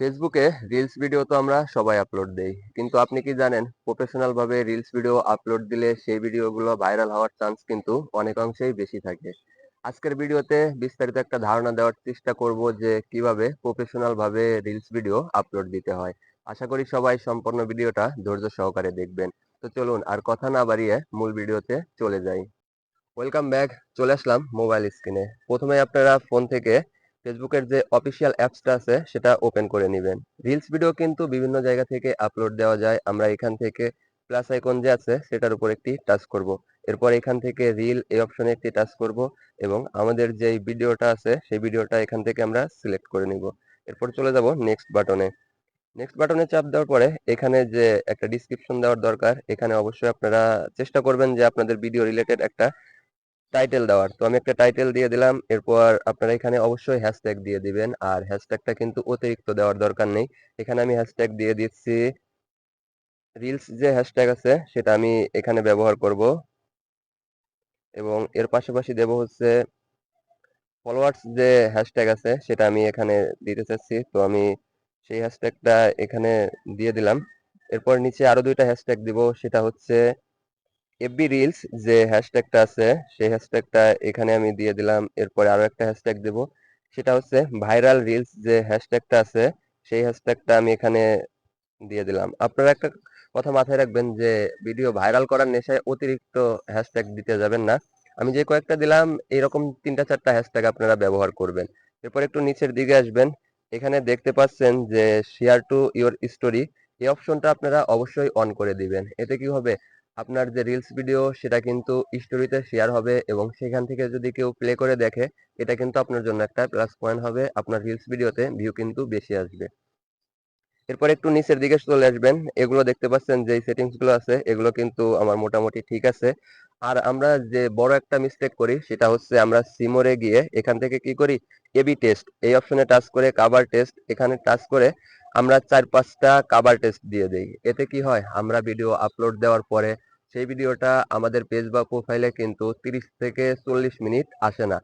ফেসবুকে reels video তো আমরা সবাই আপলোড দেই। কিন্তু আপনি কি জানেন প্রফেশনাল ভাবে রিলস ভিডিও আপলোড দিলে সেই ভিডিওগুলো ভাইরাল হওয়ার চান্স কিন্তু অনেকাংশেই বেশি থাকে। আজকের ভিডিওতে বিস্তারিত একটা ধারণা দেওয়ার চেষ্টা করব যে কীভাবে প্রফেশনাল ভাবে রিলস ভিডিও আপলোড দিতে হয়। আশা করি সবাই সম্পূর্ণ ভিডিওটা ধৈর্য সহকারে দেখবেন। তো চলুন আর কথা না বাড়িয়ে মূল ভিডিওতে চলে যাই। ওয়েলকাম ব্যাক চলে আসলাম মোবাইল স্ক্রিনে প্রথমে আপনারা ফোন থেকে ফেসবুকের যে অফিসিয়াল অ্যাপসটা আছে, সেটা ওপেন করে নেবেন। রিলস ভিডিও কিন্তু বিভিন্ন জায়গা থেকে আপলোড দেওয়া যায়। আমরা এখান থেকে প্লাস আইকন যে আছে, সেটার উপর একটি টাচ করব। এরপর এখান থেকে রিল এই অপশনে একটি টাচ করব এবং আমাদের যে ভিডিওটা আছে, সেই ভিডিওটা এখান থেকে আমরা সিলেক্ট করে নিব। এরপর চলে যাব নেক্সট বাটনে নেক্সট বাটনে চাপ দেওয়ার পরে এখানে যে একটা ডিসক্রিপশন দেওয়ার দরকার, এখানে অবশ্যই আপনারা চেষ্টা করবেন যে আপনাদের ভিডিও রিলেটেড একটা টাইটেল দেওয়ার। তো আমি একটা টাইটেল দিয়ে দিলাম, এরপর আপনারা এখানে অবশ্যই হ্যাশট্যাগ দিয়ে দিবেন, আর হ্যাশট্যাগটা কিন্তু অতিরিক্ত দেওয়ার দরকার নেই। এখানে আমি হ্যাশট্যাগ দিয়ে দিচ্ছি রিলস যে হ্যাশট্যাগ আছে, সেটা আমি এখানে ব্যবহার করব। এবং এর পাশাপাশি দেব হচ্ছে ফলোয়ার্স যে হ্যাশট্যাগ আছে, সেটা আমি এখানে দিতে চাচ্ছি। তো আমি সেই হ্যাশট্যাগটা এখানে দিয়ে দিলাম। এরপর নিচে আরও দুইটা হ্যাশট্যাগ দিব, সেটা হচ্ছে এফবি রিলস যে হ্যাশট্যাগটা আছে, সেই হ্যাশট্যাগটা এখানে আমি দিয়ে দিলাম। এরপরে আরও একটা হ্যাশট্যাগ দেব। সেটা হচ্ছে ভাইরাল রিলস যে হ্যাশট্যাগটা আছে, সেই হ্যাশট্যাগটা আমি এখানে দিয়ে দিলাম। আপনারা একটা কথা মাথায় রাখবেন যে ভিডিও ভাইরাল করার নেশায় অতিরিক্ত হ্যাশট্যাগ দিতে যাবেন না। আমি যে কয়েকটা দিলাম, এরকম তিনটা চারটা হ্যাশট্যাগ আপনারা ব্যবহার করবেন। এরপর একটু নিচের দিকে আসবেন। এখানে দেখতে পাচ্ছেন যে শেয়ার টু ইওর স্টোরি এই অপশনটা আপনারা অবশ্যই অন করে দিবেন। এতে কি হবে? আপনার যে রিলস ভিডিও সেটা কিন্তু স্টোরিতে শেয়ার হবে এবং সেখান থেকে যদি কেউ প্লে করে দেখে, এটা কিন্তু আপনার জন্য একটা প্লাস পয়েন্ট হবে। আপনার রিলস ভিডিওতে ভিউ কিন্তু বেশি আসবে। এরপর একটু নিচের দিকে চলে আসবেন। এগুলো দেখতে পাচ্ছেন যে সেটিংসগুলো আছে, এগুলো কিন্তু আমার মোটামুটি ঠিক আছে। আর আমরা যে বড় একটা মিস্টেক করি, সেটা হচ্ছে আমরা সিমোরে গিয়ে এখান থেকে কি করি? এবি টেস্ট এই অপশনে টাচ করে কাভার টেস্ট এখানে টাচ করে আমরা চার পাঁচটা কাভার টেস্ট দিয়ে দেই। এতে কি হয়? আমরা ভিডিও আপলোড দেওয়ার পরে সেই ভিডিওটা আমাদের পেজ বা প্রোফাইলে কিন্তু তিরিশ থেকে চল্লিশ মিনিট আসে না।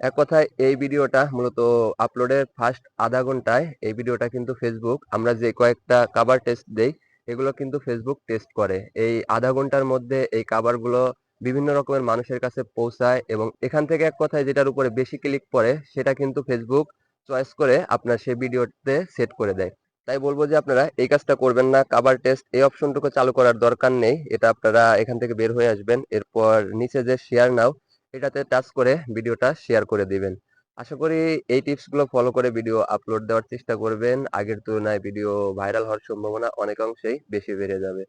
এক কথায় এই ভিডিওটা মূলত আপলোডের ফার্স্ট আধা ঘন্টায় এই ভিডিওটা কিন্তু ফেসবুক আমরা যে কয়েকটা কাভার টেস্ট দেই, এগুলো কিন্তু ফেসবুক টেস্ট করে। এই আধা ঘণ্টার মধ্যে এই কাভারগুলো বিভিন্ন রকমের মানুষের কাছে পৌঁছায় এবং এখান থেকে এক কথায় যেটার উপরে বেশি ক্লিক পড়ে, সেটা কিন্তু ফেসবুক চয়েস করে আপনার সেই ভিডিওতে সেট করে দেয়। তাই বলব যে আপনারা এই কাজটা করবেন না। কাভার টেস্ট এই অপশনটুকু চালু করার দরকার নেই। এটা আপনারা এখান থেকে বের হয়ে আসবেন। এরপর নিচে যে শেয়ার নাও এটাতে টাচ করে ভিডিওটা শেয়ার করে দিবেন। আশা করি এই টিপসগুলো ফলো করে ভিডিও আপলোড দেওয়ার চেষ্টা করবেন। আগের তুলনায় ভিডিও ভাইরাল হওয়ার সম্ভাবনা অনেকাংশেই বেশি বেড়ে যাবে।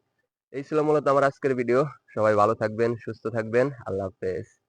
এই ছিল মূলত আমার আজকের ভিডিও সবাই ভালো থাকবেন, সুস্থ থাকবেন। আল্লাহ হাফেজ।